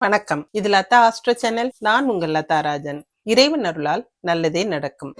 வணக்கம். இது Latha astro channel. நான் உங்கள் லதா ராஜன். இறைவன் அருளால் நல்லதே நடக்கும்.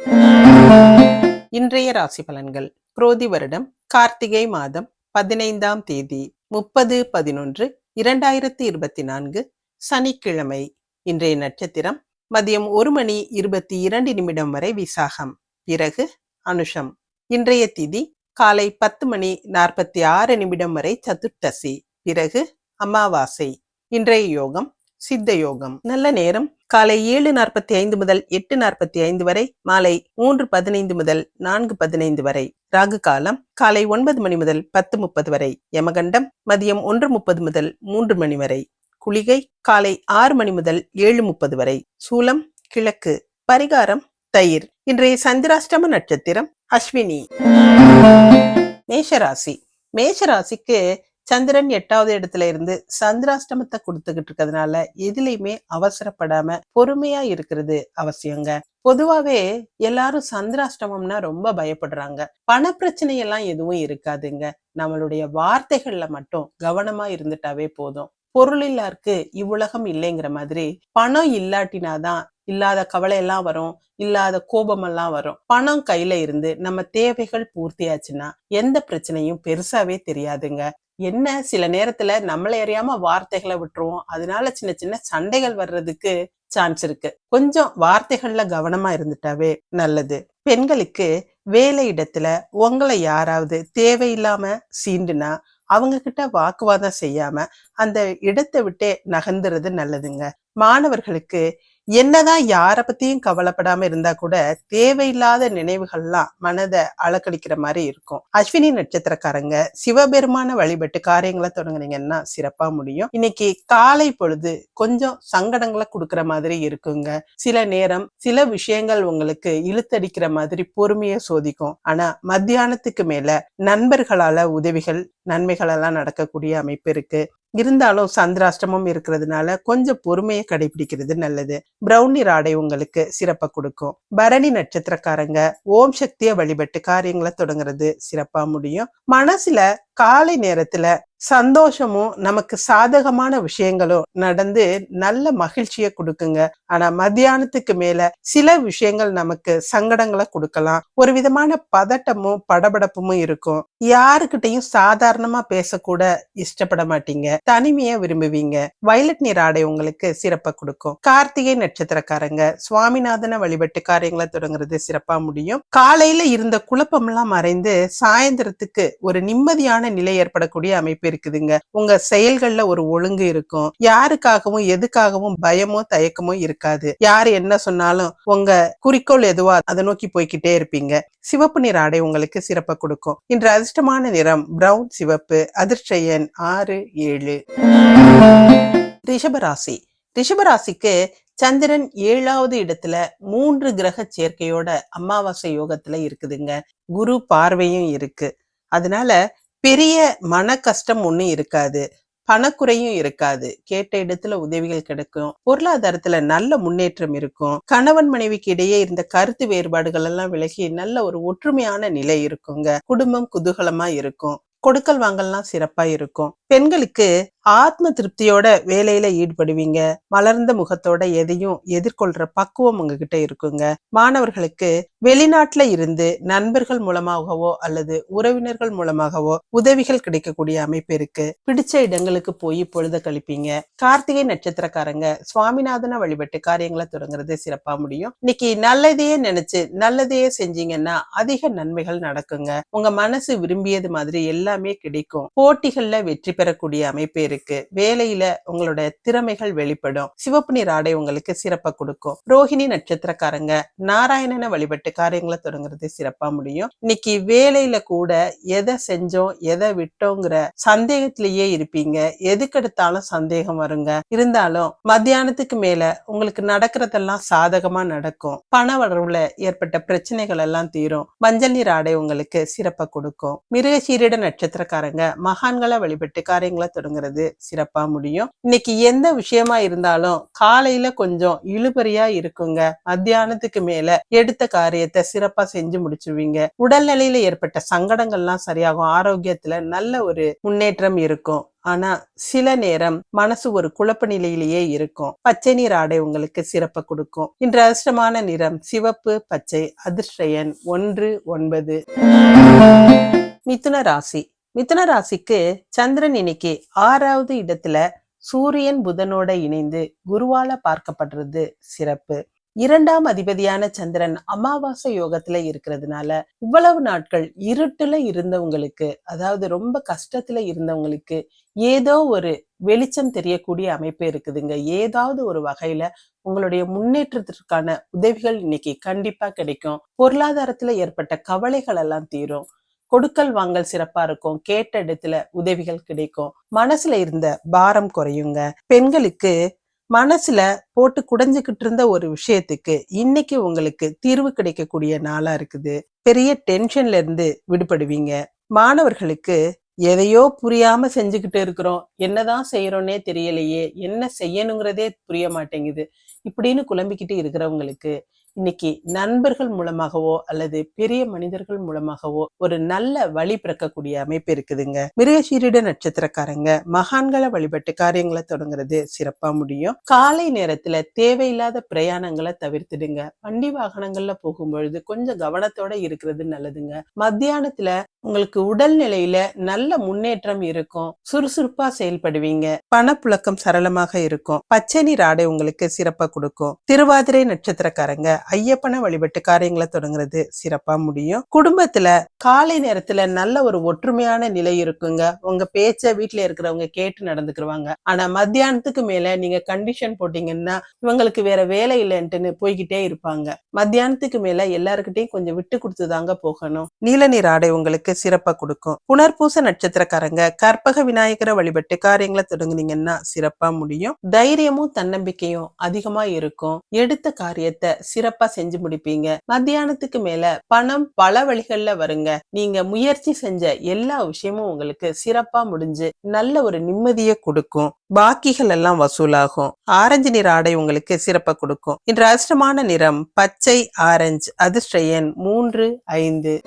இன்றைய ராசி பலன்கள். குரோதி வருடம் கார்த்திகை மாதம் பதினைந்தாம் தேதி முப்பது பதினொன்று இரண்டாயிரத்தி இருபத்தி நான்கு சனிக்கிழமை. இன்றைய நட்சத்திரம் மதியம் ஒரு மணி இருபத்தி இரண்டு நிமிடம் வரை விசாகம். பிறகு அனுஷம். இன்றைய திதி காலை பத்து மணி நாற்பத்தி ஆறு நிமிடம் வரை சதுர்த்தசி. பிறகு அமாவாசை. இன்றைய யோகம் சித்த யோகம். நல்ல நேரம். காலை ஏழு நாற்பத்தி ஐந்து முதல் எட்டு நாற்பத்தி ஐந்து வரை மாலை மூன்று பதினைந்து முதல் நான்கு பதினைந்து வரை. ராகு காலம் காலை ஒன்பது மணி முதல் பத்து முப்பது வரை. யமகண்டம் மதியம் ஒன்று முப்பது முதல் மூன்று மணி வரை. குளிகை காலை ஆறு மணி முதல் ஏழு முப்பது வரை. சூலம் கிழக்கு. பரிகாரம் தயிர். இன்றைய சந்திராஷ்டம நட்சத்திரம் அஸ்வினி. மேஷராசி. மேஷராசிக்கு சந்திரன் எட்டாவது இடத்துல இருந்து சந்திராஷ்டமத்தை கொடுத்துக்கிட்டு இருக்கிறதுனால எதுலையுமே அவசரப்படாம பொறுமையா இருக்கிறது அவசியங்க. பொதுவாவே எல்லாரும் சந்திராஷ்டமம்னா ரொம்ப பயப்படுறாங்க. பண பிரச்சனை எல்லாம் எதுவும் இருக்காதுங்க. நம்மளுடைய வார்த்தைகள்ல மட்டும் கவனமா இருந்துட்டாவே போதும். பொருள் இல்லாருக்கு இவ்வுலகம் இல்லைங்கிற மாதிரி பணம் இல்லாட்டினாதான் இல்லாத கவலை எல்லாம் வரும் இல்லாத கோபமெல்லாம் வரும். பணம் கையில இருந்து நம்ம தேவைகள் பூர்த்தியாச்சுன்னா எந்த பிரச்சனையும் பெருசாவே தெரியாதுங்க. என்ன சில நேரத்துல நம்மளை அறியாம வார்த்தைகளை விட்டுருவோம். அதனால சின்ன சின்ன சண்டைகள் வர்றதுக்கு சான்ஸ் இருக்கு. கொஞ்சம் வார்த்தைகள்ல கவனமா இருந்துட்டாவே நல்லது. பெண்களுக்கு வேலை இடத்துல உங்களை யாராவது தேவையில்லாம சீண்டுனா அவங்க கிட்ட வாக்குவாதம் செய்யாம அந்த இடத்தை விட்டே நகர்ந்துறது நல்லதுங்க. மாணவர்களுக்கு என்னதான் யாரை பத்தியும் கவலைப்படாம இருந்தா கூட தேவையில்லாத நினைவுகள்லாம் மனதை அலக்கடிக்கிற மாதிரி இருக்கும். அஸ்வினி நட்சத்திரக்காரங்க சிவபெருமான வழிபட்டு காரியங்களை தொடங்குனீங்கன்னா சிறப்பா முடியும். இன்னைக்கு காலை பொழுது கொஞ்சம் சங்கடங்களை கொடுக்கற மாதிரி இருக்குங்க. சில நேரம் சில விஷயங்கள் உங்களுக்கு இழுத்தடிக்கிற மாதிரி பொறுமைய சோதிக்கும். ஆனா மத்தியானத்துக்கு மேல நண்பர்களால உதவிகள் நன்மைகள் எல்லாம் நடக்கக்கூடிய அமைப்பு இருக்கு. இருந்தாலும் சந்திராஷ்டமம் இருக்கிறதுனால கொஞ்சம் பொறுமையை கடைபிடிக்கிறது நல்லது. பிரௌனி ராடை உங்களுக்கு சிறப்பை கொடுக்கும். பரணி நட்சத்திரக்காரங்க ஓம் சக்தியை வழிபட்டு காரியங்களை தொடங்குறது சிறப்பா முடியும். மனசுல காலை நேரத்துல சந்தோஷமும் நமக்கு சாதகமான விஷயங்களும் நடந்து நல்ல மகிழ்ச்சியை கொடுக்குங்க. ஆனா மத்தியானத்துக்கு மேல சில விஷயங்கள் நமக்கு சங்கடங்களை கொடுக்கலாம். ஒரு விதமான பதட்டமும் படபடப்பும் இருக்கும். யாருக்கிட்டையும் சாதாரணமா பேசக்கூட இஷ்டப்பட மாட்டீங்க. தனிமைய விரும்புவீங்க. வயலட் நீர் ஆடை உங்களுக்கு சிறப்பை கொடுக்கும். கார்த்திகை நட்சத்திரக்காரங்க சுவாமிநாதன வழிபட்டு காரியங்களை தொடங்குறது சிறப்பா முடியும். காலையில இருந்த குழப்பமெல்லாம் மறைந்து சாயந்தரத்துக்கு ஒரு நிம்மதியான நிலை ஏற்படக்கூடிய அமைப்பு இருக்குதுங்க. உங்க செயல்கள்ல ஒரு ஒழுங்கு இருக்கும். யாருக்காகவும் எதுக்காகவும் பயமோ தயக்கமோ இருக்காது. யாரு என்ன சொன்னாலும் உங்க குறிக்கோள் எதுவா அதை நோக்கி போய்கிட்டே இருப்பீங்க. சிவப்பு நிற ஆடை உங்களுக்கு சிறப்பை கொடுக்கும். இன்று அதிர்ஷ்டமான நிறம் பிரவுன் சிவப்பு அதிர்ஷ்ட ஆறு ஏழு. ரிஷபராசி. ரிஷபராசிக்கு சந்திரன் ஏழாவது இடத்துல மூன்று கிரக சேர்க்கையோட அமாவாசை யோகத்துல இருக்குதுங்க. குரு பார்வையும் இருக்கு. அதனால பெரிய மன கஷ்டம் ஒன்றும் இருக்காது. பணக்குறையும் இருக்காது. கேட்ட இடத்துல உதவிகள் கிடைக்கும். பொருளாதாரத்துல நல்ல முன்னேற்றம் இருக்கும். கணவன் மனைவிக்கு இடையே இருந்த கருத்து வேறுபாடுகள் எல்லாம் விலகி நல்ல ஒரு ஒற்றுமையான நிலை இருக்குங்க. குடும்பம் குதூகலமா இருக்கும். கொடுக்கல் வாங்கல்லாம் சிறப்பா இருக்கும். பெண்களுக்கு ஆத்ம திருப்தியோட வேலையில ஈடுபடுவீங்க. மலர்ந்த முகத்தோட எதையும் எதிர்கொள்ற பக்குவம் உங்ககிட்ட இருக்குங்க. மாணவர்களுக்கு வெளிநாட்டுல இருந்து நண்பர்கள் மூலமாகவோ அல்லது உறவினர்கள் மூலமாகவோ உதவிகள் கிடைக்கக்கூடிய அமைப்பு இருக்கு. பிடிச்ச இடங்களுக்கு போய் பொழுத கழிப்பீங்க. கார்த்திகை நட்சத்திரக்காரங்க சுவாமிநாதனை வழிபட்டு காரியங்களை தொடங்குறது சிறப்பா முடியும். இன்னைக்கு நல்லதையே நினைச்சு நல்லதையே செஞ்சீங்கன்னா அதிக நன்மைகள் நடக்குங்க. உங்க மனசு விரும்பியது மாதிரி எல்லாமே கிடைக்கும். போட்டிகள்ல வெற்றி பெறக்கூடிய அமைப்பு இருக்கு. வேலையில உங்களோட திறமைகள் வெளிப்படும். சிவப்பு நீர் ஆடை உங்களுக்கு சிறப்பா கொடுக்கும். ரோஹிணி நட்சத்திரக்காரங்க நாராயணனை வழிபட்டு காரியங்களை தொடங்குறது சிறப்பா முடியும். இன்னைக்கு வேலையில கூட எதை செஞ்சோம் எதை விட்டோங்கிற சந்தேகத்திலேயே இருப்பீங்க. எதுக்கெடுத்தாலும் சந்தேகம் வருங்க. இருந்தாலும் மத்தியானத்துக்கு மேல உங்களுக்கு நடக்கிறதெல்லாம் சாதகமா நடக்கும். பண வரவுல ஏற்பட்ட பிரச்சனைகள் எல்லாம் தீரும். மஞ்சள் நீர் ஆடை உங்களுக்கு சிறப்பை கொடுக்கும். மிருகசீரிட நட்சத்திரக்காரங்க மகான்களை வழிபட்டு காரியங்களை தொடங்குறது அது சிறப்பா முடியும். இன்னைக்கு எந்த விஷயமா இருந்தாலும் காலையில கொஞ்சம் இழுபறியா இருக்குங்க. மத்தியானத்துக்கு மேல எடுத்த காரியத்தை சிறப்பா செஞ்சு முடிச்சிருவீங்க. உடல்நிலையில ஏற்பட்ட சங்கடங்கள்லாம் சரியாகும். ஆரோக்கியத்துல நல்ல ஒரு முன்னேற்றம் இருக்கும். ஆனா சில நேரம் மனசு ஒரு குழப்ப நிலையிலேயே இருக்கும். பச்சை நீர் ஆடை உங்களுக்கு சிறப்பை கொடுக்கும். இன்று அதிர்ஷ்டமான நிறம் சிவப்பு பச்சை அதிர்ஷ்டயன் ஒன்று ஒன்பது. மிதுன ராசி. மிதுன ராசிக்கு சந்திரன் இன்னைக்கு ஆறாவது இடத்துல சூரியன் புதனோட இணைந்து குருவால பார்க்கப்படுறது சிறப்பு. இரண்டாம் அதிபதியான சந்திரன் அமாவாசை யோகத்துல இருக்கிறதுனால இவ்வளவு நாட்கள் இருட்டுல இருந்தவங்களுக்கு அதாவது ரொம்ப கஷ்டத்துல இருந்தவங்களுக்கு ஏதோ ஒரு வெளிச்சம் தெரியக்கூடிய அமைப்பு இருக்குதுங்க. ஏதாவது ஒரு வகையில உங்களுடைய முன்னேற்றத்திற்கான உதவிகள் இன்னைக்கு கண்டிப்பா கிடைக்கும். பொருளாதாரத்துல ஏற்பட்ட கவலைகள் எல்லாம் தீரும். கொடுக்கல் வாங்கல் சிறப்பா இருக்கும். கேட்ட இடத்துல உதவிகள் கிடைக்கும். மனசுல இருந்த பாரம் குறையுங்க. பெண்களுக்கு மனசுல போட்டு குடைஞ்சுக்கிட்டு இருந்த ஒரு விஷயத்துக்கு இன்னைக்கு உங்களுக்கு தீர்வு கிடைக்கக்கூடிய நாளா இருக்குது. பெரிய டென்ஷன்ல இருந்து விடுபடுவீங்க. மாணவர்களுக்கு எதையோ புரியாம செஞ்சுக்கிட்டு இருக்கிறோம். என்னதான் செய்யறோன்னே தெரியலையே. என்ன செய்யணுங்கிறதே புரிய மாட்டேங்குது. இப்படின்னு குழம்பிக்கிட்டு இருக்கிறவங்களுக்கு இன்னைக்கு நண்பர்கள் மூலமாகவோ அல்லது பெரிய மனிதர்கள் மூலமாகவோ ஒரு நல்ல வழி பிறக்கக்கூடிய அமைப்பு இருக்குதுங்க. மிருகசீரிட நட்சத்திரக்காரங்க மகான்களை வழிபட்டு காரியங்களை தொடங்குறது சிறப்பா முடியும். காலை நேரத்துல தேவையில்லாத பிரயாணங்களை தவிர்த்துடுங்க. வண்டி வாகனங்கள்ல போகும்பொழுது கொஞ்சம் கவனத்தோட இருக்கிறது நல்லதுங்க. மத்தியானத்துல உங்களுக்கு உடல்நிலையில நல்ல முன்னேற்றம் இருக்கும். சுறுசுறுப்பா செயல்படுவீங்க. பணப்புழக்கம் சரளமாக இருக்கும். பச்சை நீர் ஆடை உங்களுக்கு சிறப்பா கொடுக்கும். திருவாதிரை நட்சத்திரக்காரங்க ஐயப்பனை வழிபட்டு காரியங்களை தொடங்குறது சிறப்பா முடியும். குடும்பத்துல காலை நேரத்துல நல்ல ஒரு ஒற்றுமையான நிலை இருக்குங்க. உங்க பேச்ச வீட்டுல இருக்கிறவங்க கேட்டு நடந்துக்குருவாங்க. ஆனா மத்தியானத்துக்கு மேல நீங்க கண்டிஷன் போட்டீங்கன்னா இவங்களுக்கு வேற வேலை இல்லைன்ட்டுன்னு போய்கிட்டே இருப்பாங்க. மத்தியானத்துக்கு மேல எல்லாருக்கிட்டையும் கொஞ்சம் விட்டு கொடுத்துதாங்க போகணும். நீல நீர் ஆடை உங்களுக்கு சிறப்பா கொடுக்கும். புனர்பூச நட்சத்திரக்காரங்க கற்பக விநாயகரை வழிபட்டு காரியங்களை தொடங்குனீங்கன்னா சிறப்பா முடியும். தைரியமும் தன்னம்பிக்கையும் அதிகமா இருக்கும். எடுத்த காரியத்தை சிறப்பா செஞ்சு முடிப்பீங்க. மத்தியானத்துக்கு மேல பணம் பல வழிகள்ல வருங்க. நீங்க முயற்சி செஞ்ச எல்லா விஷயமும் உங்களுக்கு சிறப்பா முடிஞ்சு நல்ல ஒரு நிம்மதியை கொடுக்கும். பாக்கிகள் எல்லாம் வசூலாகும். ஆரஞ்சு நிற ஆடை உங்களுக்கு சிறப்பா கொடுக்கும். இன்று அதிர்ஷ்டமான நிறம் பச்சை ஆரஞ்சு அதிர்ஷ்ட எண் மூன்று ஐந்து.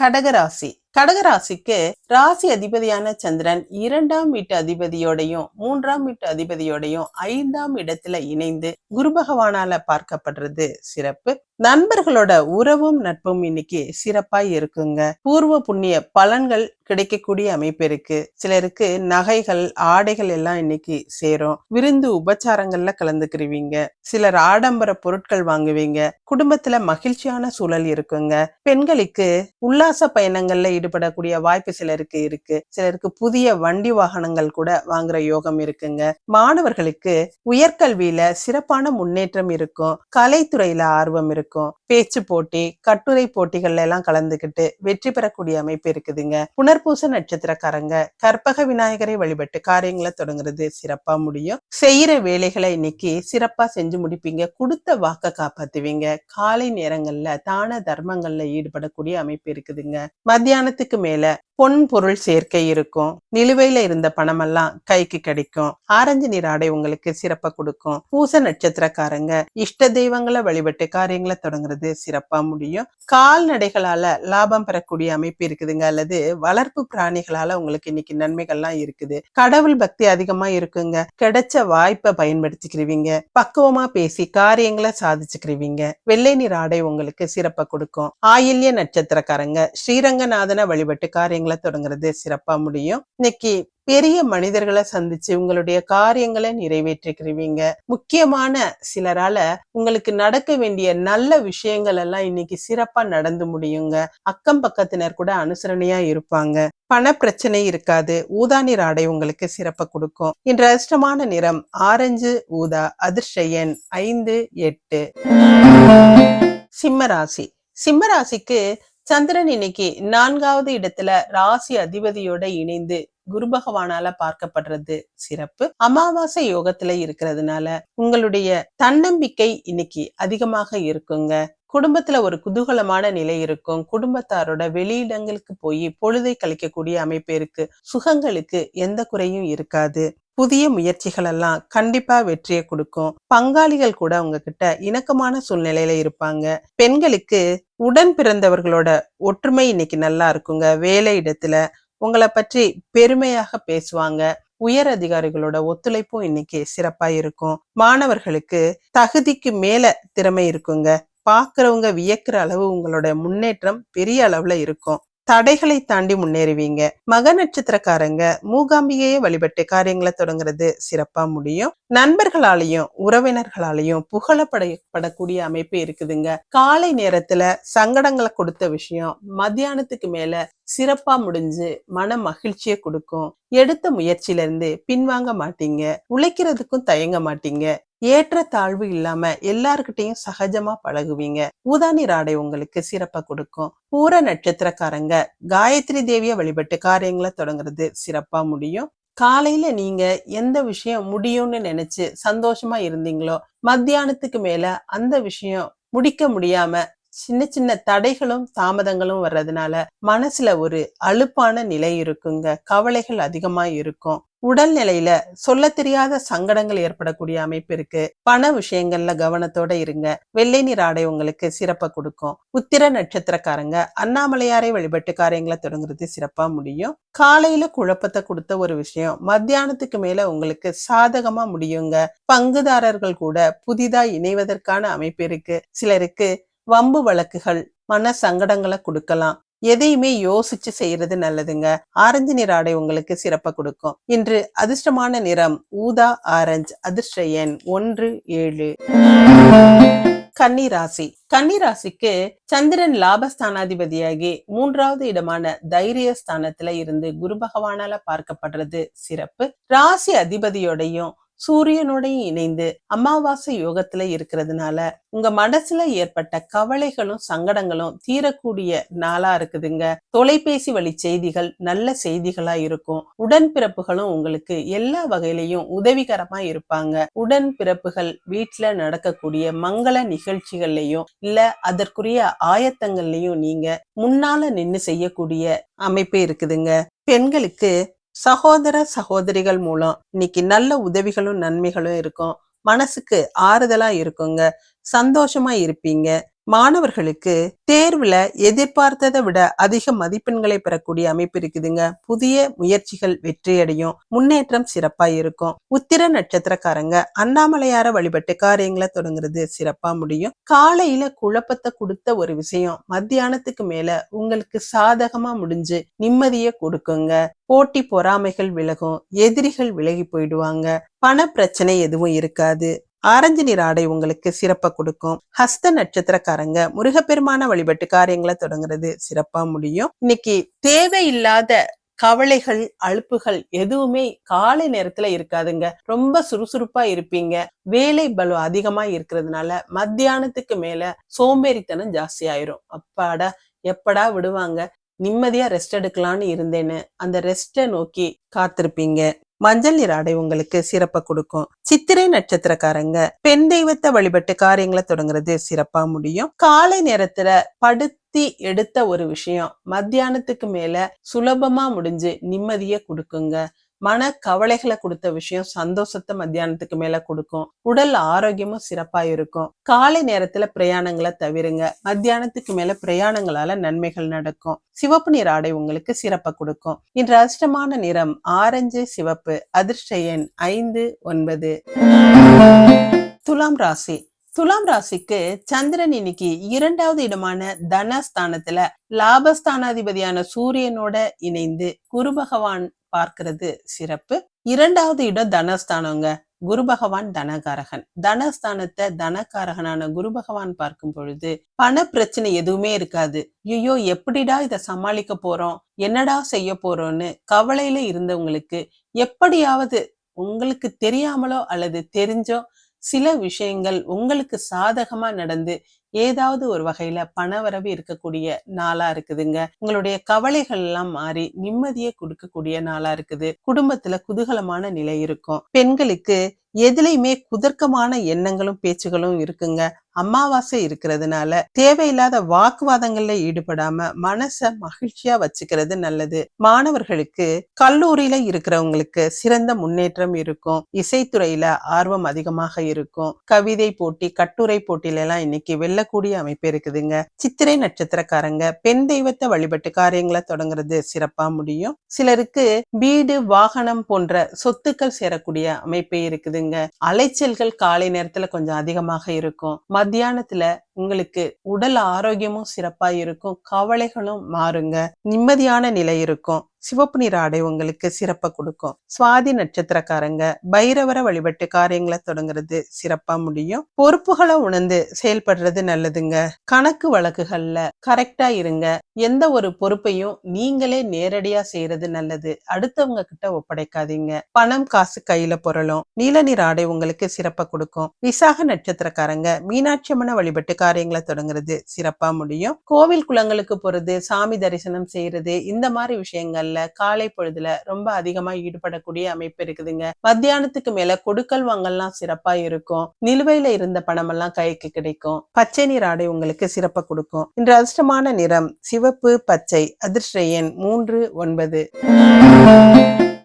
கடகராசி. கடகராசிக்கு ராசி அதிபதியான சந்திரன் இரண்டாம் வீட்டு அதிபதியோடையும் மூன்றாம் வீட்டு அதிபதியோடையும் ஐந்தாம் இடத்துல இணைந்து குரு பகவானால பார்க்கப்படுறது சிறப்பு. நண்பர்களோட உறவும் நட்பும் இன்னைக்கு சிறப்பா இருக்குங்க. பூர்வ புண்ணிய பலன்கள் கிடைக்கக்கூடிய அமைப்பு இருக்கு. சிலருக்கு நகைகள் ஆடைகள் எல்லாம் இன்னைக்கு சேரும். விருந்து உபச்சாரங்கள்ல கலந்துக்கிருவீங்க. சிலர் ஆடம்பர பொருட்கள் வாங்குவீங்க. குடும்பத்துல மகிழ்ச்சியான சூழல் இருக்குங்க. பெண்களுக்கு உல்லாச பயணங்கள்ல ஈடுபடக்கூடிய வாய்ப்பு சிலருக்கு இருக்கு. சிலருக்கு புதிய வண்டி வாகனங்கள் கூட வாங்குற யோகம் இருக்குங்க. மாணவர்களுக்கு உயர்கல்வியில சிறப்பான முன்னேற்றம் இருக்கும். கலைத்துறையில ஆர்வம் இருக்கும். பேச்சு போட்டி கட்டுரை போட்டிகள்ல எல்லாம் கலந்துக்கிட்டு வெற்றி பெறக்கூடிய அமைப்பு இருக்குதுங்க. புனர்பூச நட்சத்திரக்காரங்க கற்பக விநாயகரை வழிபட்டு காரியங்களை தொடங்குறது சிறப்பா முடியும். செய்யற வேலைகளை இன்னைக்கு சிறப்பா செஞ்சு முடிப்பீங்க. கொடுத்த வாக்க காப்பாத்துவீங்க. காலை நேரங்கள்ல தான தர்மங்கள்ல ஈடுபடக்கூடிய அமைப்பு இருக்குதுங்க. மத்தியானத்துக்கு மேல பொன் பொருள் சேர்க்கை இருக்கும். நிலுவையில இருந்த பணமெல்லாம் கைக்கு கிடைக்கும். ஆரஞ்சு நீர் ஆடை உங்களுக்கு சிறப்பா கொடுக்கும். பூச நட்சத்திரக்காரங்க இஷ்ட தெய்வங்களை வழிபட்டு காரியங்களை தொடங்குறது சிறப்பா முடியும். கால்நடைகளால லாபம் பெறக்கூடிய அமைப்பு இருக்குதுங்க. அல்லது வளர்ப்பு பிராணிகளால உங்களுக்கு இன்னைக்கு நன்மைகள்லாம் இருக்குது. கடவுள் பக்தி அதிகமா இருக்குங்க. கிடைச்ச வாய்ப்பை பயன்படுத்திக்கிறீங்க பக்குவமா பேசி காரியங்களை சாதிச்சுக்கிறீங்க வெள்ளை நீர் ஆடை உங்களுக்கு சிறப்பா கொடுக்கும். ஆயில்ய நட்சத்திரக்காரங்க ஸ்ரீரங்கநாதனை வழிபட்டு காரியங்கள் தொடங்குறது சிறப்பா முடியும். இன்னைக்கு பெரிய மனிதர்களை சந்திச்சு உங்களுடைய காரியங்களை நிறைவேற்றிக்கிறீங்க முக்கியமான சிலரால உங்களுக்கு நடக்க வேண்டிய நல்ல விஷயங்கள் எல்லாம் இன்னைக்கு சிறப்பா நடந்து முடியுங்க. அக்கம் பக்கத்தினர் கூட அனுசரணையா இருப்பாங்க. பண பிரச்சனை இருக்காது. ஊதா நிற ஆடை உங்களுக்கு சிறப்பை கொடுக்கும். இன்று அதிர்ஷ்டமான நிறம் ஆரஞ்சு ஊதா அதிர்ஷ்ட எண் ஐந்து எட்டு. சிம்மராசி சிம்மராசிக்கு சந்திரன் இன்னைக்கு நான்காவது இடத்துல ராசி அதிபதியோட இணைந்து குரு பகவானால பார்க்கப்படுறது சிறப்பு. அமாவாசை யோகத்துல இருக்கிறதுனால உங்களுடைய தன்னம்பிக்கை இன்னைக்கு அதிகமாக இருக்குங்க. குடும்பத்துல ஒரு குதூகலமான நிலை இருக்கும். குடும்பத்தாரோட வெளியிடங்களுக்கு போய் பொழுதை கழிக்கக்கூடிய அமைப்பு இருக்கு. சுகங்களுக்கு எந்த குறையும் இருக்காது. புதிய முயற்சிகள் எல்லாம் கண்டிப்பா வெற்றியை கொடுக்கும். பங்காளிகள் கூட உங்ககிட்ட இணக்கமான சூழ்நிலையில இருப்பாங்க. பெண்களுக்கு உடன் பிறந்தவர்களோட ஒற்றுமை இன்னைக்கு நல்லா இருக்குங்க. வேலை இடத்துல உங்களை பற்றி பெருமையாக பேசுவாங்க. உயர் அதிகாரிகளோட ஒத்துழைப்பும் இன்னைக்கு சிறப்பா இருக்கும். மாணவர்களுக்கு தகுதிக்கு மேல திறமை இருக்குங்க. பாக்குறவங்க வியக்கிற அளவு உங்களோட முன்னேற்றம் பெரிய அளவுல இருக்கும். தடைகளை தாண்டி முன்னேறுவீங்க. மக நட்சத்திரக்காரங்க மூகாம்பிகையை வழிபட்டு காரியங்களை தொடங்குறது சிறப்பா முடியும். நண்பர்களாலையும் உறவினர்களாலையும் புகழப்படப்படக்கூடிய அமைப்பு இருக்குதுங்க. காலை நேரத்துல சங்கடங்களை கொடுத்த விஷயம் மத்தியானத்துக்கு மேல சிறப்பா முடிஞ்சு மன மகிழ்ச்சியை கொடுக்கும். எடுத்த முயற்சியில இருந்து பின்வாங்க மாட்டீங்க. உழைக்கிறதுக்கும் தயங்க மாட்டீங்க. ஏற்ற தாழ்வு இல்லாம எல்லாருக்கிட்டையும் சகஜமா பழகுவீங்க. ஊதானி ராடை உங்களுக்கு சிறப்பா கொடுக்கும். பூர நட்சத்திரக்காரங்க காயத்ரி தேவிய வழிபட்டு காரியங்களை தொடங்குறது சிறப்பா முடியும். காலையில நீங்க எந்த விஷயம் முடியும்னு நினைச்சு சந்தோஷமா இருந்தீங்களோ மத்தியானத்துக்கு மேல அந்த விஷயம் முடிக்க முடியாம சின்ன சின்ன தடைகளும் தாமதங்களும் வர்றதுனால மனசுல ஒரு அலுப்பான நிலை இருக்குங்க. கவலைகள் அதிகமா இருக்கும். உடல் நிலையில சொல்ல தெரியாத சங்கடங்கள் ஏற்படக்கூடிய அமைப்பு இருக்கு. பண விஷயங்கள்ல கவனத்தோட இருங்க. வெள்ளை நீர் ஆடை உங்களுக்கு சிறப்பை கொடுக்கும். உத்திர நட்சத்திரக்காரங்க அண்ணாமலையாரை வழிபட்டு காரியங்களை தொடங்குறது சிறப்பா முடியும். காலையில குழப்பத்தை கொடுத்த ஒரு விஷயம் மத்தியானத்துக்கு மேல உங்களுக்கு சாதகமா முடியுங்க. பங்குதாரர்கள் கூட புதிதா இணைவதற்கான அமைப்பு இருக்கு. சிலருக்கு வம்பு வழக்குகள் மன சங்கடங்களை கொடுக்கலாம். எதையுமே யோசிச்சு செய்யறது நல்லதுங்க. ஆரஞ்சு நிற ஆடை உங்களுக்கு சிறப்ப கொடுக்கும். இன்று அதிர்ஷ்டமான நிறம் ஊதா ஆரஞ்சு. அதிர்ஷ்ட எண் ஒன்று ஏழு. கன்னிராசி. கன்னிராசிக்கு சந்திரன் லாபஸ்தானாதிபதியாகி மூன்றாவது இடமான தைரிய ஸ்தானத்துல இருந்து குரு பகவானால பார்க்கப்படுறது சிறப்பு. ராசி அதிபதியோடையும் சூரியனோடையும் இணைந்து அமாவாசை யோகத்துல இருக்கிறதுனால உங்க மனசுல ஏற்பட்ட கவலைகளும் சங்கடங்களும் தீரக்கூடிய நாளா இருக்குதுங்க. தொலைபேசி வழி செய்திகள் நல்ல செய்திகளா இருக்கும். உடன்பிறப்புகளும் உங்களுக்கு எல்லா வகையிலையும் உதவிகரமா இருப்பாங்க. உடன்பிறப்புகள் வீட்டுல நடக்கக்கூடிய மங்கள நிகழ்ச்சிகள்லயும் இல்ல அதற்குரிய ஆயத்தங்கள்லயும் நீங்க முன்னால நின்னு செய்யக்கூடிய அமைப்பு இருக்குதுங்க. பெண்களுக்கு சகோதர சகோதரிகள் மூலம் இன்னைக்கு நல்ல உதவிகளும் நன்மைகளும் இருக்கும். மனசுக்கு ஆறுதலா இருக்குங்க. சந்தோஷமா இருப்பீங்க. மாணவர்களுக்கு தேர்வுல எதிர்பார்த்ததை விட அதிக மதிப்பெண்களை பெறக்கூடிய அமைப்பு இருக்குதுங்க. புதிய முயற்சிகள் வெற்றியடையும். முன்னேற்றம் சிறப்பா இருக்கும். உத்திர நட்சத்திரக்காரங்க அண்ணாமலையார வழிபட்டு காரியங்களை தொடங்குறது சிறப்பா முடியும். காலையில குழப்பத்தை கொடுத்த ஒரு விஷயம் மத்தியானத்துக்கு மேல உங்களுக்கு சாதகமா முடிஞ்சு நிம்மதியை கொடுக்குங்க. போட்டி பொறாமைகள் விலகும் எதிரிகள் விலகி போயிடுவாங்க. பண பிரச்சனை எதுவும் இருக்காது. ஆரஞ்சு நிற ஆடை உங்களுக்கு சிறப்பை கொடுக்கும். ஹஸ்த நட்சத்திரக்காரங்க முருகப்பெருமான வழிபட்டு காரியங்களை தொடங்குறது சிறப்பா முடியும். இன்னைக்கு தேவையில்லாத கவலைகள் அழுப்புகள் எதுவுமே காலை நேரத்துல இருக்காதுங்க. ரொம்ப சுறுசுறுப்பா இருப்பீங்க. வேலை பலு அதிகமா இருக்கிறதுனால மத்தியானத்துக்கு மேல சோம்பேறித்தனம் ஜாஸ்தி ஆயிரும். அப்பாடா எப்படா விடுவாங்க? நிம்மதியா ரெஸ்ட் எடுக்கலாம்னு இருந்தேன்னு அந்த ரெஸ்ட நோக்கி காத்திருப்பீங்க. மஞ்சள் நிற ஆடை உங்களுக்கு சிறப்ப கொடுக்கும். சித்திரை நட்சத்திரக்காரங்க பெண் தெய்வத்தை வழிபட்டு காரியங்களை தொடங்குறது சிறப்பா முடியும். காலை நேரத்துல படுத்தி எடுத்த ஒரு விஷயம் மத்தியானத்துக்கு மேல சுலபமா முடிஞ்சு நிம்மதியை கொடுக்குங்க. மன கவலைகளை கொடுத்த விஷயம் சந்தோஷத்தை மத்தியானத்துக்கு மேல கொடுக்கும். உடல் ஆரோக்கியமும் சிறப்பா இருக்கும். காலை நேரத்துல பிரயாணங்களை தவிருங்க. மத்தியானத்துக்கு மேல பிரயாணங்களால நன்மைகள் நடக்கும். சிவப்பு நிற ஆடை உங்களுக்கு சிறப்பை கொடுக்கும். இன்று அதிர்ஷ்டமான நிறம் ஆரஞ்சு சிவப்பு. அதிர்ஷ்ட எண் ஐந்து ஒன்பது. துலாம் ராசி. துலாம் ராசிக்கு சந்திரன் இன்னைக்கு இரண்டாவது இடமான தனஸ்தானத்துல லாபஸ்தானாதிபதியான சூரியனோட இணைந்து குரு பகவான் பார்க்கிறது சிறப்பு. இரண்டாவது இடம் தனஸ்தானங்க. குரு பகவான் தனகாரகன். தனஸ்தானத்தை தனகாரகனான குரு பகவான் பார்க்கும் பொழுது பண பிரச்சனை எதுவுமே இருக்காது. ஐயோ எப்படிடா இதை சமாளிக்க போறோம்? என்னடா செய்ய போறோம்னு கவலையில இருந்தவங்களுக்கு எப்படியாவது உங்களுக்கு தெரியாமலோ அல்லது தெரிஞ்சோ சில விஷயங்கள் உங்களுக்கு சாதகமா நடந்து ஏதாவது ஒரு வகையில பணவரவு இருக்கக்கூடிய நாளா இருக்குதுங்க. உங்களுடைய கவலைகள் எல்லாம் மாறி நிம்மதியை கொடுக்கக்கூடிய நாளா இருக்குது. குடும்பத்துல குதூகலமான நிலை இருக்கும். பெண்களுக்கு எதுலையுமே குதர்க்கமான எண்ணங்களும் பேச்சுகளும் இருக்குங்க. அமாவாசை இருக்கிறதுனால தேவையில்லாத வாக்குவாதங்கள்ல ஈடுபடாம மனச மகிழ்ச்சியா வச்சுக்கிறது நல்லது. மாணவர்களுக்கு கல்லூரியில இருக்கிறவங்களுக்கு சிறந்த முன்னேற்றம் இருக்கும். இசைத்துறையில ஆர்வம் அதிகமாக இருக்கும். கவிதை போட்டி கட்டுரை போட்டியில எல்லாம் இன்னைக்கு வெல்லக்கூடிய அமைப்பு இருக்குதுங்க. சித்திரை நட்சத்திரக்காரங்க பெண் தெய்வத்தை வழிபட்டு காரியங்களை தொடங்குறது சிறப்பா முடியும். சிலருக்கு வீடு வாகனம் போன்ற சொத்துக்கள் சேரக்கூடிய அமைப்பு இருக்குதுங்க. அலைச்சல்கள் காலை நேரத்துல கொஞ்சம் அதிகமாக இருக்கும். மத்தியானத்துல உங்களுக்கு உடல் ஆரோக்கியமும் சிறப்பா இருக்கும். கவலைகளும் மாறுங்க. நிம்மதியான நிலை இருக்கும். சிவப்பு நிற ஆடை உங்களுக்கு சிறப்பை கொடுக்கும். சுவாதி நட்சத்திரக்காரங்க பைரவரை வழிபட்டு காரியங்களை தொடங்குறது சிறப்பா முடியும். பொறுப்புகளை உணர்ந்து செயல்படுறது நல்லதுங்க. கணக்கு வழக்குகள்ல கரெக்டா இருங்க. எந்த ஒரு பொறுப்பையும் நீங்களே நேரடியா செய்யறது நல்லது. அடுத்தவங்க கிட்ட ஒப்படைக்காதீங்க. பணம் காசு கையில புரளும். நீல நிற ஆடை உங்களுக்கு சிறப்பை கொடுக்கும். விசாக நட்சத்திரக்காரங்க மீனாட்சி அம்மனை வழிபட்டு காரியங்களை தொடங்குறது சிறப்பா முடியும். கோவில் குளங்களுக்கு போறது சாமி தரிசனம் செய்யறது இந்த மாதிரி விஷயங்கள்ல காலை பொழுதுல ரொம்ப அதிகமா ஈடுபடக்கூடிய அமைப்பு இருக்குதுங்க. மத்தியானத்துக்கு மேல கொடுக்கல் வாங்கல்லாம் சிறப்பா இருக்கும். நிலுவையில இருந்த பணம் எல்லாம் கைக்கு கிடைக்கும். பச்சை நீர் ஆடை உங்களுக்கு சிறப்பை கொடுக்கும். இன்று அதிர்ஷ்டமான நிறம் சிவப்பு பச்சை அதிர்ஷ்ட எண் மூன்று ஒன்பது.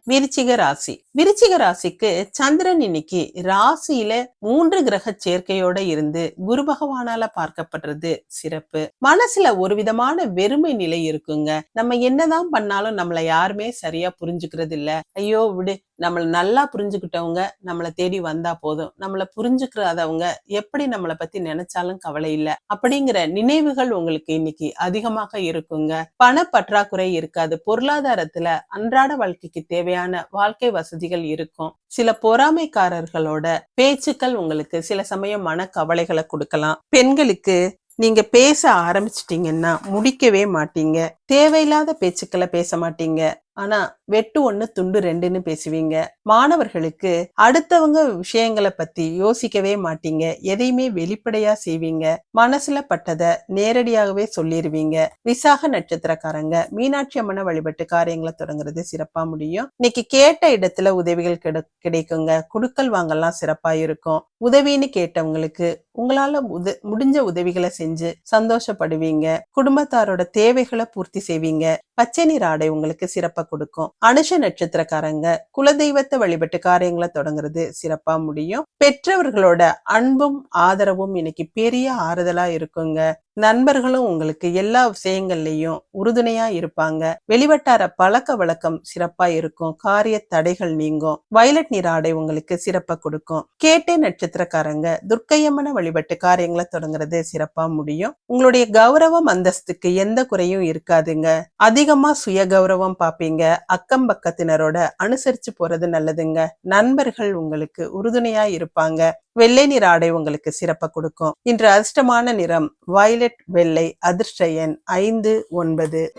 விருச்சிக ராசி. விருச்சிக ராசிக்கு சந்திரன் இன்னைக்கு ராசியில மூன்று கிரக சேர்க்கையோட இருந்து குரு பகவானால பார்க்கப்படுறது சிறப்பு. மனசுல ஒரு விதமான வெறுமை நிலை இருக்குங்க. நம்ம என்னதான் பண்ணாலும் நம்மள யாருமே சரியா புரிஞ்சுக்கிறது இல்ல ஐயோ விடு நம்மளை நல்லா புரிஞ்சுக்கிட்டவங்க நம்மளை தேடி வந்தா போதும். நம்மளை புரிஞ்சுக்கிறதவங்க எப்படி நம்மளை பத்தி நினைச்சாலும் கவலை இல்லை. அப்படிங்கிற நினைவுகள் உங்களுக்கு இன்னைக்கு அதிகமாக இருக்குங்க. பண பற்றாக்குறை இருக்காது. பொருளாதாரத்துல அன்றாட வாழ்க்கைக்கு தேவையான வாழ்க்கை வசதிகள் இருக்கும். சில பொறாமைக்காரர்களோட பேச்சுக்கள் உங்களுக்கு சில சமயம் மன கவலைகளை கொடுக்கலாம். பெண்களுக்கு நீங்க பேச ஆரம்பிச்சிட்டீங்கன்னா முடிக்கவே மாட்டீங்க. தேவையில்லாத பேச்சுக்களை பேச மாட்டீங்க. ஆனா வெட்டு ஒன்று துண்டு ரெண்டுன்னு பேசுவீங்க. மாணவர்களுக்கு அடுத்தவங்க விஷயங்களை பத்தி யோசிக்கவே மாட்டீங்க. எதையுமே வெளிப்படையா செய்வீங்க. மனசுல பட்டதை நேரடியாகவே சொல்லிருவீங்க. விசாக நட்சத்திரக்காரங்க மீனாட்சி அம்மனை வழிபட்டு காரியங்களை தொடங்குறது சிறப்பா முடியும். இன்னைக்கு கேட்ட இடத்துல உதவிகள் கிடை கிடைக்குங்க. குடுக்கல் வாங்கலாம் சிறப்பா இருக்கும். உதவின்னு கேட்டவங்களுக்கு உங்களால உத முடிஞ்ச உதவிகளை செஞ்சு சந்தோஷப்படுவீங்க. குடும்பத்தாரோட தேவைகளை பூர்த்தி செய்வீங்க. பச்சை நீர் ஆடை உங்களுக்கு சிறப்பா கொடுக்கும். அனுஷ நட்சத்திரக்காரங்க குலதெய்வத்தை வழிபட்டு காரியங்களை தொடங்குறது சிறப்பா முடியும். பெற்றவர்களோட அன்பும் ஆதரவும் இன்னைக்கு பெரிய ஆறுதலா இருக்குங்க. நண்பர்களும் உங்களுக்கு எல்லா விஷயங்கள்லயும் உறுதுணையா இருப்பாங்க. வெளிவட்டார பழக்க வழக்கம் சிறப்பா இருக்கும். காரிய தடைகள் நீங்கும். வயலட் நீர் ஆடை உங்களுக்கு சிறப்பா கொடுக்கும். கேட்டே நட்சத்திரக்காரங்க துர்க்கையம்மனை வழிபட்டு காரியங்களை தொடங்குறது சிறப்பா முடியும். உங்களுடைய கௌரவம் அந்தஸ்துக்கு எந்த குறையும் இருக்காதுங்க. அதிகமா சுய கௌரவம் பாப்பீங்க அக்கம் பக்கத்தினரோட அனுசரிச்சு போறது நல்லதுங்க. நண்பர்கள் உங்களுக்கு உறுதுணையா இருப்பாங்க. வெள்ளை நிற ஆடை உங்களுக்கு சிறப்ப கொடுக்கும். இன்று அதிர்ஷ்டமான நிறம் வயலட் வெள்ளை அதிர்ஷ்ட எண் ஐந்து ஒன்பது.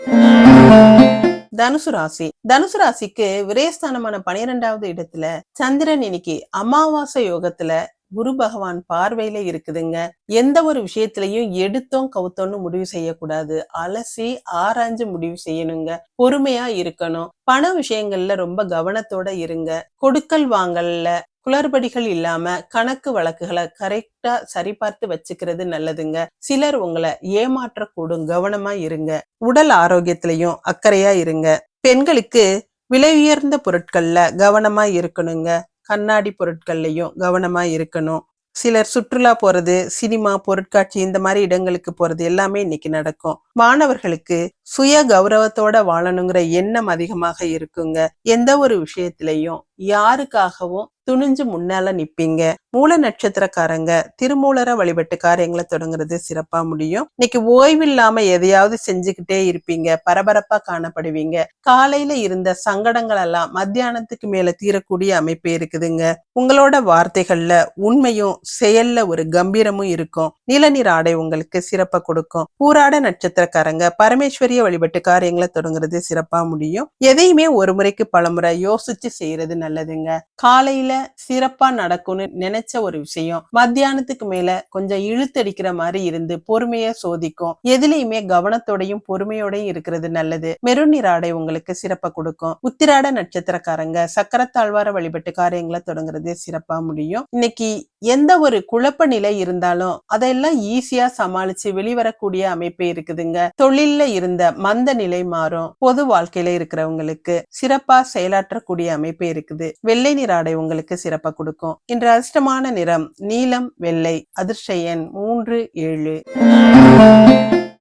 தனுசு ராசி. தனுசு ராசிக்கு விரயஸ்தானமான பனிரெண்டாவது இடத்துல சந்திரன் இன்னைக்கு அமாவாசை யோகத்துல குரு பகவான் பார்வையில இருக்குதுங்க. எந்த ஒரு விஷயத்திலையும் எடுத்தோம் கவுத்தோன்னு முடிவு செய்யக்கூடாது. அலசி ஆராய்ஞ்சு முடிவு செய்யணுங்க. பொறுமையா இருக்கணும். பண விஷயங்கள்ல ரொம்ப கவனத்தோட இருங்க. கொடுக்கல் வாங்கல்ல. குளறுபடிகள் இல்லாம கணக்கு வழக்குகளை கரெக்டா சரிபார்த்து வச்சுக்கிறது நல்லதுங்க. சிலர் உங்களை ஏமாற்றக்கூடும். கவனமா இருங்க. உடல் ஆரோக்கியத்திலையும் அக்கறையா இருங்க. பெண்களுக்கு விலை உயர்ந்த பொருட்கள்ல கவனமா இருக்கணுங்க. கண்ணாடி பொருட்கள்லையும் கவனமா இருக்கணும். சிலர் சுற்றுலா போறது சினிமா பொருட்காட்சி இந்த மாதிரி இடங்களுக்கு போறது எல்லாமே இன்னைக்கு நடக்கும். மாணவர்களுக்கு சுய கௌரவத்தோட வாழணுங்கிற எண்ணம் அதிகமாக இருக்குங்க. எந்த ஒரு விஷயத்திலையும் யாருக்காகவும் துணிஞ்சு முன்னால நிப்பீங்க. மூல நட்சத்திரக்காரங்க திருமூலர வழிபட்டு காரியங்களை தொடங்குறது சிறப்பா முடியும். இன்னைக்கு ஓய்வில்லாம எதையாவது செஞ்சுக்கிட்டே இருப்பீங்க பரபரப்பா காணப்படுவீங்க. காலையில இருந்த சங்கடங்கள் எல்லாம் மத்தியானத்துக்கு மேல தீரக்கூடிய அமைப்பு இருக்குதுங்க. உங்களோட வார்த்தைகள்ல உண்மையும் செயல்ல ஒரு கம்பீரமும் இருக்கும். நிலநீர் ஆடை உங்களுக்கு சிறப்பை கொடுக்கும். பூராட நட்சத்திரக்காரங்க பரமேஸ்வரி ஈஸ்வரிய வழிபட்டு காரியங்களை தொடங்குறது சிறப்பா முடியும். எதையுமே ஒரு முறைக்கு பலமுறை யோசிச்சு செய்யறது நல்லதுங்க. காலையில சிறப்பா நடக்கும்னு நினைச்ச ஒரு விஷயம் மத்தியானத்துக்கு மேல கொஞ்சம் இழுத்தடிக்கிற மாதிரி இருந்து பொறுமைய சோதிக்கும். எதுலயுமே கவனத்தோடையும் பொறுமையோடையும் இருக்கிறது நல்லது. மெருநீர் ஆடை உங்களுக்கு சிறப்பா கொடுக்கும். உத்திராட நட்சத்திரக்காரங்க சக்கரத்தாழ்வார வழிபட்டு காரியங்களை தொடங்குறது சிறப்பா முடியும். இன்னைக்கு எந்த ஒரு குழப்ப நிலை இருந்தாலும் அதெல்லாம் ஈஸியா சமாளிச்சு வெளிவரக்கூடிய அமைப்பு இருக்குதுங்க. தொழில்ல இருந்த மந்த நிலை மாறும். பொது வாழ்க்கையில இருக்கிறவங்களுக்கு சிறப்பா செயலாற்றக்கூடிய அமைப்பு இருக்குது. வெள்ளை நிற ஆடை உங்களுக்கு சிறப்பா கொடுக்கும். இன்று அதிர்ஷ்டமான நிறம் நீலம் வெள்ளை. அதிர்ஷ்ட எண் மூன்று ஏழு.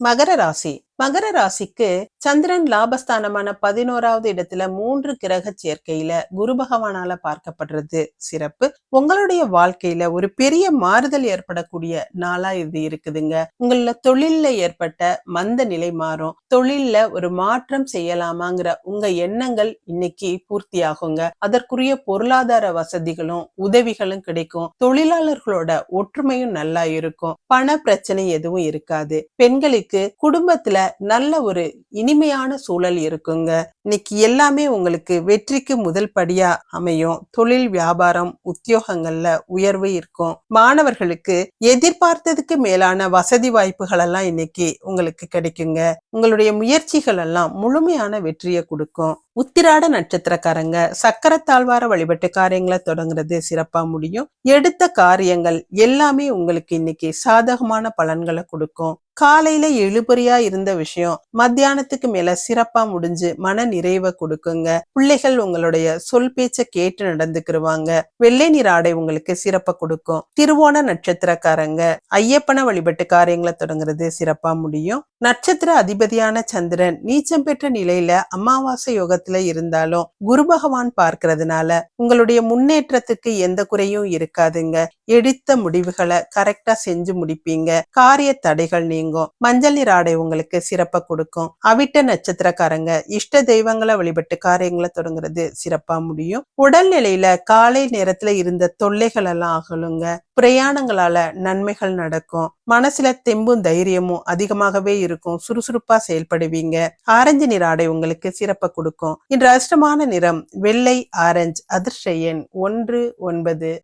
மகர ராசி. மகர ராசிக்கு சந்திரன் லாபஸ்தானமான பதினோராவது இடத்துல மூன்று கிரக சேர்க்கையில குரு பகவானால பார்க்கப்படுறது சிறப்பு. உங்களுடைய வாழ்க்கையில ஒரு பெரிய மாறுதல் ஏற்படக்கூடிய நாளா இது இருக்குதுங்க. உங்கள தொழில்ல ஏற்பட்ட மந்த நிலை மாறும். தொழில்ல ஒரு மாற்றம் செய்யலாமாங்கிற உங்க எண்ணங்கள் இன்னைக்கு பூர்த்தியாகுங்க. அதற்குரிய பொருளாதார வசதிகளும் உதவிகளும் கிடைக்கும். தொழிலாளர்களோட ஒற்றுமையும் நல்லா இருக்கும். பண பிரச்சனை எதுவும் இருக்காது. பெண்களுக்கு குடும்பத்துல நல்ல ஒரு இனிமையான சூழல் இருக்குங்க. இன்னைக்கு எல்லாமே உங்களுக்கு வெற்றிக்கு முதல் படியா அமையும். தொழில் வியாபாரம் உத்தியோகங்கள்ல உயர்வு இருக்கும். மாணவர்களுக்கு எதிர்பார்த்ததுக்கு மேலான வசதி வாய்ப்புகள் எல்லாம் இன்னைக்கு உங்களுக்கு கிடைக்குங்க. உங்களுடைய முயற்சிகள் எல்லாம் முழுமையான வெற்றியை கொடுக்கும். உத்திராட நட்சத்திரக்காரங்க சக்கரத்தாழ்வார வழிபட்டு காரியங்களை தொடங்குறது சிறப்பா முடியும். எடுத்த காரியங்கள் எல்லாமே உங்களுக்கு இன்னைக்கு சாதகமான பலன்களை கொடுக்கும். காலையில எழுபறியா இருந்த விஷயம் மத்தியானத்துக்கு மேல சிறப்பா முடிஞ்சு மன நிறைவை கொடுக்குங்க. பிள்ளைகள் உங்களுடைய சொல் பேச்ச கேட்டு நடந்துக்கிருவாங்க. வெள்ளை நிற ஆடை உங்களுக்கு சிறப்பா கொடுக்கும். திருவோண நட்சத்திரக்காரங்க ஐயப்பன வழிபட்டு காரியங்களை தொடங்குறது சிறப்பா முடியும். நட்சத்திர அதிபதியான சந்திரன் நீச்சம் பெற்ற நிலையில அமாவாசை யோகத்துல இருந்தாலும் குரு பகவான் பார்க்கறதுனால உங்களுடைய முன்னேற்றத்துக்கு எந்த குறையும் இருக்காதுங்க. எடுத்த முடிவுகளை கரெக்டா செஞ்சு முடிப்பீங்க. காரிய தடைகள் நீங்க நீங்கும் மஞ்சள் நீர் ஆடை உங்களுக்கு சிறப்பை கொடுக்கும். அவிட்ட நட்சத்திரக்காரங்க இஷ்ட தெய்வங்களை வழிபட்டு காரியங்களை தொடங்குறது சிறப்பா முடியும். உடல்நிலையில காலை நேரத்துல இருந்த தொல்லைகள் எல்லாம் அகலுங்க. பிரயாணங்களால நன்மைகள் நடக்கும். மனசுல தெம்பும் தைரியமும் அதிகமாகவே இருக்கும். சுறுசுறுப்பா செயல்படுவீங்க. ஆரஞ்சு நிற ஆடை உங்களுக்கு சிறப்பை கொடுக்கும். இன்று அதிர்ஷ்டமான நிறம் வெள்ளை ஆரஞ்சு அதிர்ஷ்ட எண் ஒன்று ஒன்பது.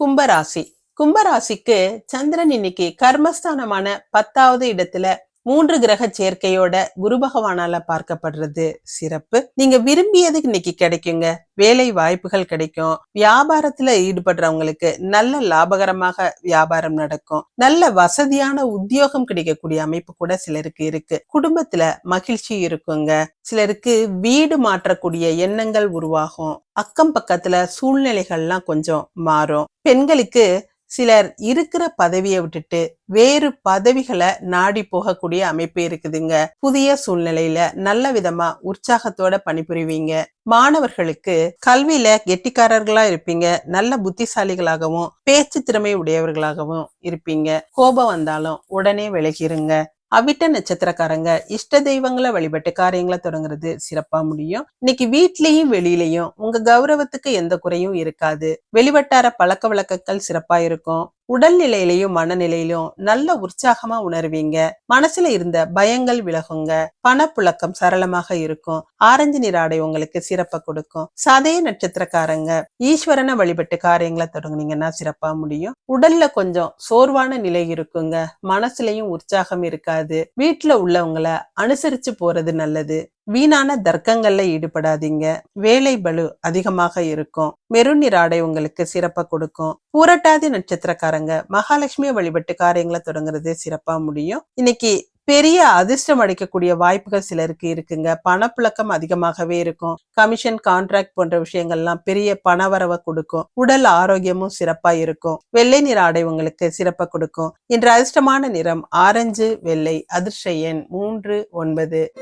கும்பராசி. கும்பராசிக்கு சந்திரன் இன்னைக்கு கர்மஸ்தானமான பத்தாவது இடத்துல மூன்று கிரக சேர்க்கையோட குரு பகவானால பார்க்கப்படுறது சிறப்பு. நீங்க விரும்பியது இன்னைக்கு கிடைக்குங்க. வேலை வாய்ப்புகள் கிடைக்கும். வியாபாரத்துல ஈடுபடுறவங்களுக்கு நல்ல லாபகரமாக வியாபாரம் நடக்கும். நல்ல வசதியான உத்தியோகம் கிடைக்கக்கூடிய அமைப்பு கூட சிலருக்கு இருக்கு. குடும்பத்துல மகிழ்ச்சி இருக்குங்க. சிலருக்கு வீடு மாற்றக்கூடிய எண்ணங்கள் உருவாகும். அக்கம் பக்கத்துல சூழ்நிலைகள்லாம் கொஞ்சம் மாறும். பெண்களுக்கு சிலர் இருக்கிற பதவியை விட்டுட்டு வேறு பதவிகளை நாடி போகக்கூடிய அமைப்பு இருக்குதுங்க. புதிய சூழ்நிலையில நல்ல விதமா உற்சாகத்தோட பணிபுரிவீங்க. மாணவர்களுக்கு கல்வியில கெட்டிக்காரர்களா இருப்பீங்க. நல்ல புத்திசாலிகளாகவும் பேச்சு திறமை உடையவர்களாகவும் இருப்பீங்க. கோபம் வந்தாலும் உடனே விலகிருங்க. அவிட்ட நட்சத்திரக்காரங்க இஷ்ட தெய்வங்களை வழிபட்டு காரியங்களை தொடங்குறது சிறப்பா முடியும். இன்னைக்கு வீட்லயும் வெளியிலயும் உங்க கௌரவத்துக்கு எந்த குறையும் இருக்காது. வெளிவட்டார பழக்க வழக்கங்கள் சிறப்பா இருக்கும். உடல்நிலையிலையும் மனநிலையிலும் நல்ல உற்சாகமா உணர்வீங்க. மனசுல இருந்த பயங்கள் விலகுங்க. பணப்புழக்கம் சரளமாக இருக்கும். ஆரஞ்சு நிற ஆடை உங்களுக்கு சிறப்பை கொடுக்கும். சதய நட்சத்திரக்காரங்க ஈஸ்வரனை வழிபட்டு காரியங்களை தொடங்குனீங்கன்னா சிறப்பா முடியும். உடல்ல கொஞ்சம் சோர்வான நிலை இருக்குங்க. மனசுலயும் உற்சாகம் இருக்காது. வீட்டுல உள்ளவங்கள அனுசரிச்சு போறது நல்லது. வீணான தர்க்கங்கள்ல ஈடுபடாதீங்க. வேலை பளு அதிகமாக இருக்கும். மெருன் ஆடை உங்களுக்கு சிறப்பா கொடுக்கும். பூரட்டாதி நட்சத்திரக்காரங்க மகாலட்சுமியை வழிபட்டு காரியங்களை தொடங்குறது சிறப்பா முடியும். இன்னைக்கு பெரிய அதிர்ஷ்டம் அடைக்கக்கூடிய வாய்ப்புகள் சிலருக்கு இருக்குங்க. பணப்புழக்கம் அதிகமாகவே இருக்கும். கமிஷன் கான்ட்ராக்ட் போன்ற விஷயங்கள்லாம் பெரிய பணவரவை கொடுக்கும். உடல் ஆரோக்கியமும் சிறப்பா இருக்கும். வெள்ளை நிற ஆடை உங்களுக்கு சிறப்பா கொடுக்கும். இன்று அதிர்ஷ்டமான நிறம் ஆரஞ்சு வெள்ளை அதிர்ஷ்ட எண் மூன்று ஒன்பது.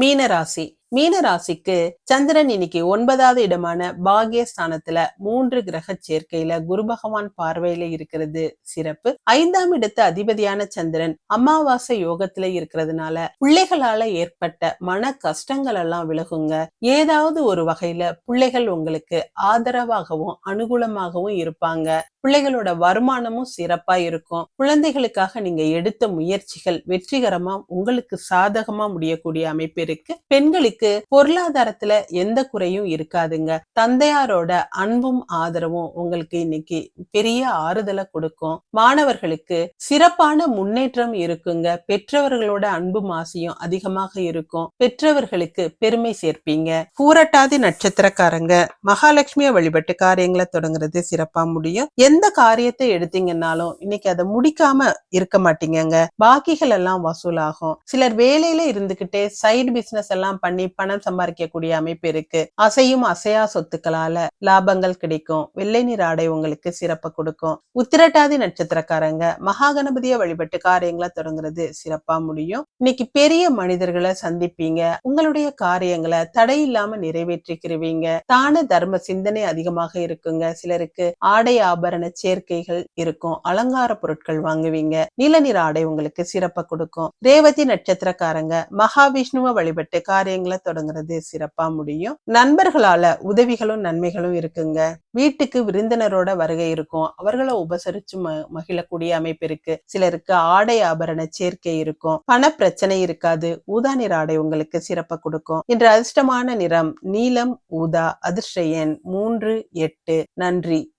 மீனராசி. மீனராசிக்கு சந்திரன் இன்னைக்கு ஒன்பதாவது இடமான பாகியஸ்தானத்துல மூன்று கிரக சேர்க்கையில குரு பகவான் பார்வையில இருக்கிறது சிறப்பு. ஐந்தாம் இடத்து அதிபதியான சந்திரன் அமாவாசை யோகத்துல இருக்கிறதுனால பிள்ளைகளால ஏற்பட்ட மன கஷ்டங்கள் எல்லாம் விலகுங்க. ஏதாவது ஒரு வகையில பிள்ளைகள் உங்களுக்கு ஆதரவாகவும் அனுகூலமாகவும் இருப்பாங்க. பிள்ளைகளோட வருமானமும் சிறப்பா இருக்கும். குழந்தைகளுக்காக நீங்க எடுத்த முயற்சிகள் வெற்றிகரமா உங்களுக்கு சாதகமா முடியக்கூடிய அமைப்பு இருக்கு. பெண்களுக்கு பொருளாதாரத்துல எந்த குறையும் இருக்காதுங்க. தந்தையாரோட அன்பும் ஆதரவும் உங்களுக்கு இன்னைக்கு பெரிய ஆறுதலை கொடுக்கும். மாணவர்களுக்கு சிறப்பான முன்னேற்றம் இருக்குங்க. பெற்றவர்களோட அன்பும் ஆசையும் அதிகமாக இருக்கும். பெற்றவர்களுக்கு பெருமை சேர்ப்பீங்க. பூரட்டாதி நட்சத்திரக்காரங்க மகாலட்சுமிய வழிபட்டு காரியங்களை தொடங்குறது சிறப்பா முடியும். எந்த காரியத்தை எடுத்தீங்கன்னாலும் இன்னைக்கு அதை முடிக்காம இருக்க மாட்டீங்கங்க. பாக்கிகள் எல்லாம் வசூலாகும். சிலர் வேலையில இருந்துகிட்டே சைடு பிசினஸ் எல்லாம் பண்ணி பணம் சம்பாதிக்கக்கூடிய அமைப்பு இருக்கு. அசையும் அசையா சொத்துக்களால லாபங்கள் கிடைக்கும். வெள்ளை நீர் ஆடை உங்களுக்கு சிறப்பை கொடுக்கும். உத்திரட்டாதி நட்சத்திரக்காரங்க மகாகணபதிய வழிபட்டு காரியங்களை தொடங்குறது சிறப்பா முடியும். இன்னைக்கு பெரிய மனிதர்களை சந்திப்பீங்க. உங்களுடைய காரியங்களை தடையில்லாம இல்லாம நிறைவேற்றிக்கிறவீங்க தான தர்ம சிந்தனை அதிகமாக இருக்குங்க. சிலருக்கு ஆடை ஆபரண சேர்க்கைகள் இருக்கும். அலங்கார பொருட்கள் வாங்குவீங்க. நீல நிற ஆடை உங்களுக்கு சிறப்பை கொடுக்கும். ரேவதி நட்சத்திரக்காரங்க மகாவிஷ்ணுவை வழிபட்டு காரியங்களை தொடங்குறது சிறப்பா முடியும். நண்பர்களால உதவிகளும் நன்மைகளும் இருக்குங்க. வீட்டுக்கு விருந்தினரோட வருகை இருக்கும். அவர்களை உபசரிச்சு ம- மகிழக்கூடிய அமைப்பு இருக்கு. சிலருக்கு ஆடை ஆபரண சேர்க்கை இருக்கும். பண பிரச்சனை இருக்காது. ஊதா நிற ஆடை உங்களுக்கு சிறப்பை கொடுக்கும். இன்று அதிர்ஷ்டமான நிறம் நீலம் ஊதா அதிர்ஷ்ட எண் மூன்று எட்டு. நன்றி.